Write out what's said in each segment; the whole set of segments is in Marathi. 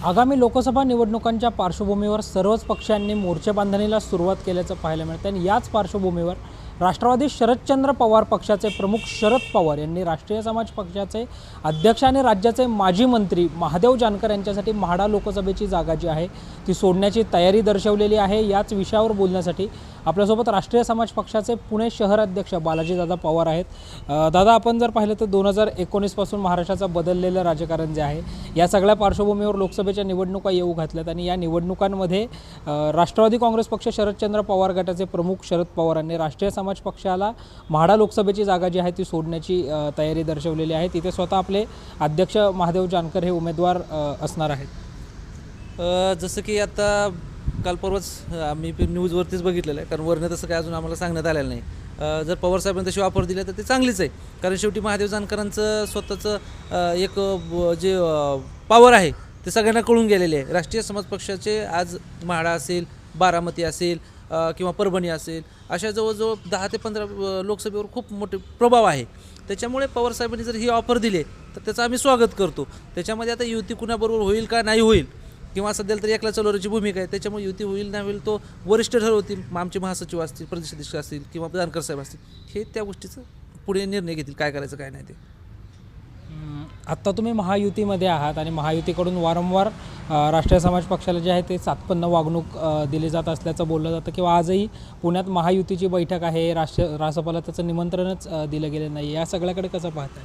आगामी लोकसभा निवडणुकांच्या पार्श्वभूमीवर सर्वच पक्षांनी मोर्चे बांधणीला सुरुवात केल्याचं पाहायला मिळतं आणि याच पार्श्वभूमीवर राष्ट्रवादी शरदचंद्र पवार पक्षाचे प्रमुख शरद पवार यांनी राष्ट्रीय समाज पक्षाचे अध्यक्ष आणि राज्याचे माजी मंत्री महादेव जानकर यांच्यासाठी म्हाडा लोकसभेची जागा जी आहे ती सोडण्याची तयारी दर्शवलेली आहे. याच विषयावर बोलण्यासाठी आपल्यासोबत राष्ट्रीय समाज पक्षाचे पुणे शहर अध्यक्ष बालाजीदादा पवार आहेत. दादा आपण जर पाहिलं तर दोन हजार एकोणीसपासून महाराष्ट्राचं बदललेलं राजकारण जे आहे या सगळ्या पार्श्वभूमीवर लोकसभेच्या निवडणुका येऊ घातल्यात आणि या निवडणुकांमध्ये राष्ट्रवादी काँग्रेस पक्ष शरदचंद्र पवार गटाचे प्रमुख शरद पवारांनी राष्ट्रीय समाज समाज पक्षाला म्हाडा लोकसभेची जागा जी आहे ती सोडण्याची तयारी दर्शवलेली आहे. तिथे स्वतः आपले अध्यक्ष महादेव जानकर हे उमेदवार असणार आहेत. जसं की आता काल परवाच आम्ही न्यूजवरतीच बघितलेलं आहे. कारण वरनं तसं काय अजून आम्हाला सांगण्यात आलेलं नाही. जर पवारसाहेबांनी तशी ऑफर दिली तर ते चांगलीच आहे. कारण शेवटी महादेव जानकरांचं स्वतःचं एक जे पॉवर आहे ते सगळ्यांना कळून गेलेले आहे. राष्ट्रीय समाज पक्षाचे आज म्हाडा असेल बारामती असेल किंवा परभणी असेल अशा जवळजवळ दहा ते पंधरा लोकसभेवर खूप मोठे प्रभाव आहे. त्याच्यामुळे पवारसाहेबांनी जर ही ऑफर दिली तर त्याचं आम्ही स्वागत करतो. त्याच्यामध्ये आता युती कुणाबरोबर होईल का नाही होईल? किंवा सध्याला तरी एकला चलवण्याची भूमिका आहे त्याच्यामुळे युती होईल नाही होईल तो वरिष्ठ ठरवतील मग आमचे महासचिव असतील प्रदेशाध्यक्ष असतील किंवा जानकर साहेब असतील. हे त्या गोष्टीचं पुढे निर्णय घेतील काय करायचं काय नाही ते. आत्ता तुम्ही महायुतीमध्ये आहात आणि महायुतीकडून वारंवार राष्ट्रीय समाज पक्षाला जे आहे ते सातपन्न वागणूक दिली जात असल्याचं बोललं जातं किंवा आजही पुण्यात महायुतीची बैठक आहे राष्ट्र रासपाला त्याचं निमंत्रणच दिलं गेलं नाही या सगळ्याकडे कसं पाहताय?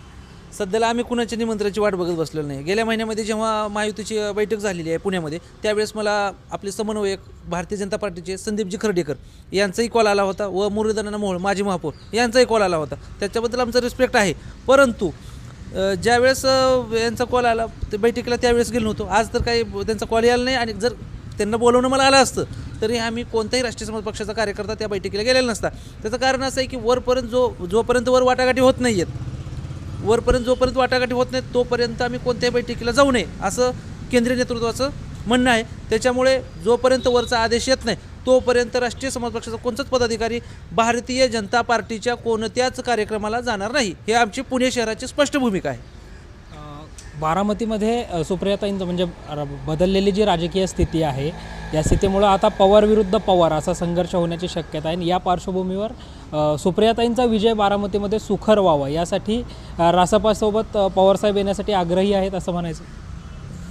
सध्याला आम्ही कुणाच्या निमंत्रणाची वाट बघत बसलेलो नाही. गेल्या महिन्यामध्ये जेव्हा महायुतीची बैठक झालेली आहे पुण्यामध्ये त्यावेळेस मला आपले समन्वयक भारतीय जनता पार्टीचे संदीपजी खर्डेकर यांचाही कॉल आला होता व मुरलीधरांना मोहोळ माजी महापौर यांचाही कॉल आला होता. त्याच्याबद्दल आमचा रिस्पेक्ट आहे. परंतु ज्यावेळेस यांचा कॉल आला ते बैठकीला त्यावेळेस गेलो नव्हतो. आज तर काही त्यांचा कॉल यायला नाही आणि जर त्यांना बोलवणं मला आलं असतं तरी आम्ही कोणत्याही राष्ट्रीय समाज पक्षाचा कार्यकर्ता त्या बैठकीला गेलेला नसता. त्याचं कारण असं आहे की वरपर्यंत जो जोपर्यंत वर वाटाघाटी होत नाही आहेत वरपर्यंत जोपर्यंत वाटाघाटी होत नाही तोपर्यंत आम्ही कोणत्याही बैठकीला जाऊ नये असं केंद्रीय नेतृत्वाचं म्हणणं आहे. त्याच्यामुळे जोपर्यंत वरचा आदेश येत नाही तोपर्यंत राष्ट्रीय समाज पक्षाचा कोणताच पदाधिकारी भारतीय जनता पार्टीच्या कोणत्याच कार्यक्रमाला जाणार नाही. हे आमची पुणे शहराची स्पष्ट भूमिका आहे. बारामतीमध्ये सुप्रियाताईंचं म्हणजे बदललेली जी राजकीय स्थिती आहे या स्थितीमुळं आता पवार विरुद्ध पवार असा संघर्ष होण्याची शक्यता आहे. आणि या पार्श्वभूमीवर सुप्रियाताईंचा विजय बारामतीमध्ये सुखर व्हावा यासाठी रासपासोबत पवारसाहेब येण्यासाठी आग्रही आहेत असं म्हणायचं.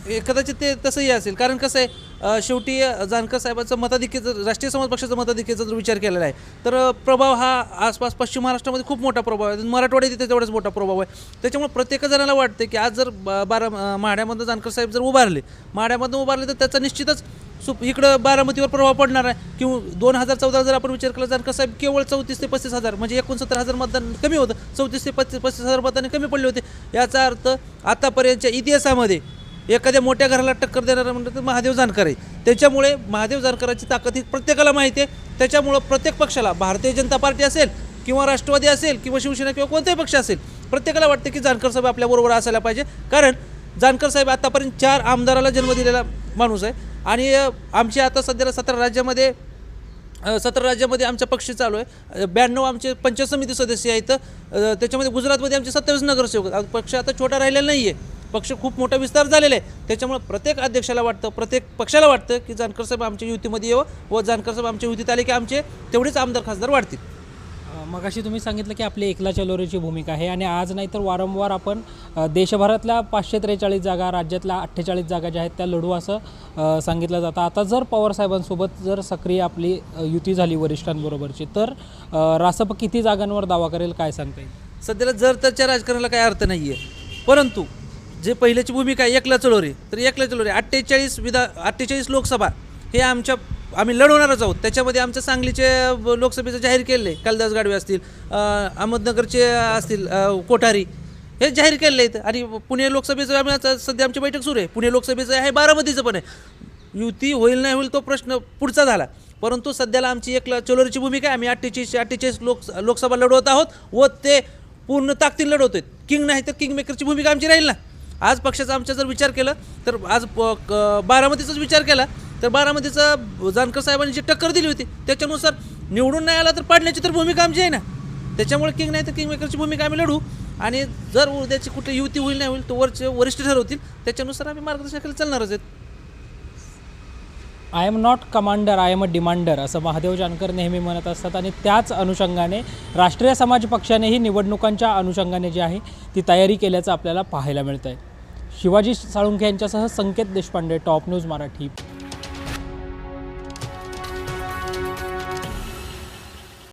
कदाचित ते तसंही असेल. कारण कसं आहे शेवटी जानकर साहेबांचं मताधिक्य जर राष्ट्रीय समाज पक्षाचं मताधिक्याचा जर विचार केलेला आहे तर प्रभाव हा आसपास पश्चिम महाराष्ट्रामध्ये खूप मोठा प्रभाव आहे. मराठवाड्यात तिथे तेवढाच मोठा प्रभाव आहे. त्याच्यामुळे प्रत्येक जणाला वाटतं की आज जर ब- बारा अ, जानकर साहेब जर उभारले माढ्यामधनं उभारले तर त्याचा निश्चितच सुप इकडं बारामतीवर प्रभाव पडणार आहे. किंवा दोन हजार चौदा जर आपण विचार केला जानकर साहेब केवळ चौतीस ते पस्तीस हजार म्हणजे एकोणसत्तर हजार मतदान कमी होतं. चौतीस ते पस्तीस पस्तीस हजार मतदान कमी पडले होते. याचा अर्थ आतापर्यंतच्या इतिहासामध्ये एखाद्या मोठ्या घराला टक्कर देणारा म्हणलं तर महादेव जानकर आहे. त्याच्यामुळे महादेव जानकरांची ताकद ही प्रत्येकाला माहिती आहे. त्याच्यामुळं प्रत्येक पक्षाला भारतीय जनता पार्टी असेल किंवा राष्ट्रवादी असेल किंवा शिवसेना किंवा कोणताही पक्ष असेल प्रत्येकाला वाटतं की जानकर साहेब आपल्याबरोबर असायला पाहिजे. कारण जानकर साहेब आतापर्यंत चार आमदाराला जन्म दिलेला माणूस आहे. आणि आमचे आमची आता सध्याला सतरा राज्यामध्ये सतरा राज्यामध्ये आमचा पक्ष चालू आहे. ब्याण्णव आमचे पंचायत समिती सदस्य आहेत. त्याच्यामध्ये गुजरातमध्ये आमचे सत्तावीस नगरसेवक पक्ष आता छोटा राहिलेला नाही आहे पक्ष खूप मोठा विस्तार झालेला आहे. त्याच्यामुळे प्रत्येक अध्यक्षाला वाटतं प्रत्येक पक्षाला वाटतं की जानकर साहेब आमच्या युतीमध्ये यावं व जानकर साहेब आमच्या युतीत आले की आमचे तेवढेच आमदार खासदार वाढतील. मगाशी तुम्ही सांगितलं की आपली एकला चलोरीची भूमिका आहे आणि आज नाही तर वारंवार आपण देशभरातल्या पाचशे त्रेचाळीस जागा राज्यातल्या अठ्ठेचाळीस जागा ज्या आहेत त्या लढू असं सांगितलं जातं. आता जर पवारसाहेबांसोबत जर सक्रिय आपली युती झाली वरिष्ठांबरोबरची तर रासप किती जागांवर दावा करेल काय सांगता येईल? सध्याला जर तरच्या राजकारणाला काही अर्थ नाही आहे परंतु जे पहिल्याची भूमिका आहे एकला चलोरी तर एकला चलोरी अठ्ठेचाळीस विधा अठ्ठेचाळीस लोकसभा हे आमच्या आम्ही लढवणारच आहोत. त्याच्यामध्ये आमच्या सांगलीचे लोकसभेचं जाहीर केलेलं आहे कालिदास गाडवे असतील अहमदनगरचे असतील कोठारी हे जाहीर केलेलं आहे आणि पुणे लोकसभेचं आम्ही सध्या आमची बैठक सुरू आहे. पुणे लोकसभेचं आहे बारामतीचं पण आहे. युती होईल नाही होईल तो प्रश्न पुढचा झाला. परंतु सध्याला आमची एक चलोरीची भूमिका आहे. आम्ही अठ्ठेचाळीस अठ्ठेचाळीस लोक लोकसभा लढवत आहोत व ते पूर्ण ताकदीने आहेत किंग नाही तर किंग मेकरची भूमिका आमची राहील ना? आज पक्षाचा आमचा जर विचार केला तर आज प- बारामतीचाच विचार केला तर बारामतीचा जानकर साहेबांनी जी टक्कर दिली होती त्याच्यानुसार निवडून नाही आला तर पाडण्याची तर भूमिका आमची आहे ना. त्याच्यामुळे किंग नाही तर किंग मेकरची भूमिका आम्ही लढू. आणि जर उद्याची कुठे युती होईल नाही होईल तो वरचे वरिष्ठ ठरवतील त्याच्यानुसार आम्ही मार्गदर्शनाखाली चालणारच आहेत. I am not commander I am a demander असं महादेव जानकर नेहमी म्हणत असतात. आणि त्याच अनुषंगाने राष्ट्रीय समाज पक्षानेही निवडणुकांच्या अनुषंगाने जी आहे ती तयारी केल्याचं आपल्याला पाहायला मिळतं आहे शिवाजी साळुंखे यांच्यासह संकेत देशपांडे टॉप न्यूज मराठी.